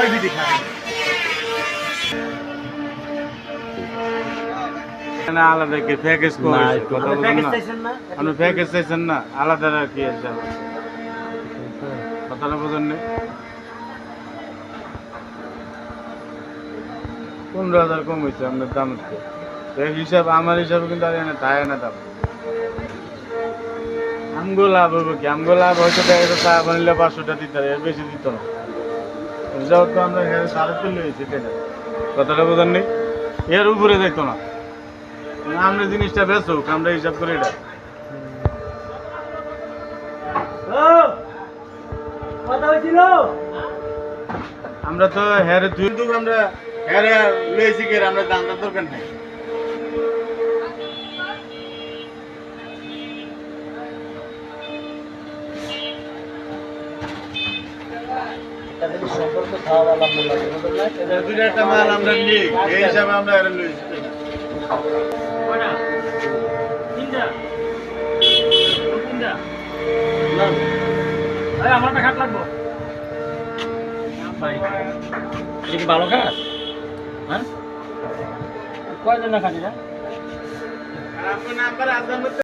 সবাই বিড়ি খায়। না আলাদা কি প্যাকেজ আপনি প্যাকেজ চাইছেন না? আলাদা কি আছে? কথাটা বোঝেন নেই? পনেরো হাজার কম হয়েছে আপনার দাম হিসাব আমার হিসাবে কিন্তু আর এনে থাকে না দাম। আমগো লাভ হইব কি? আমগো লাভ হয়তো দেখা যাচ্ছে চা বানিলে পাঁচশোটা দিতে বেশি দিত না। আমরা কথাটা নেই? এর উপরে দেখতো না। আমরা জিনিসটা আমরা হিসাব করি আমরা তো হ্যারে দুই আমরা হ্যারে লইছি কে আমরা জানতার দরকার নাই। তাদের সম্পর্ক খাওয়া না? এটা দুইটা একটা মাল আমরা নিই এই হিসাবে আমরা? তিনটা? এই, আমার একটা খাট লাগবো। এটা কি ভালো খাট? হ্যাঁ? কয়জনের খাট এটা?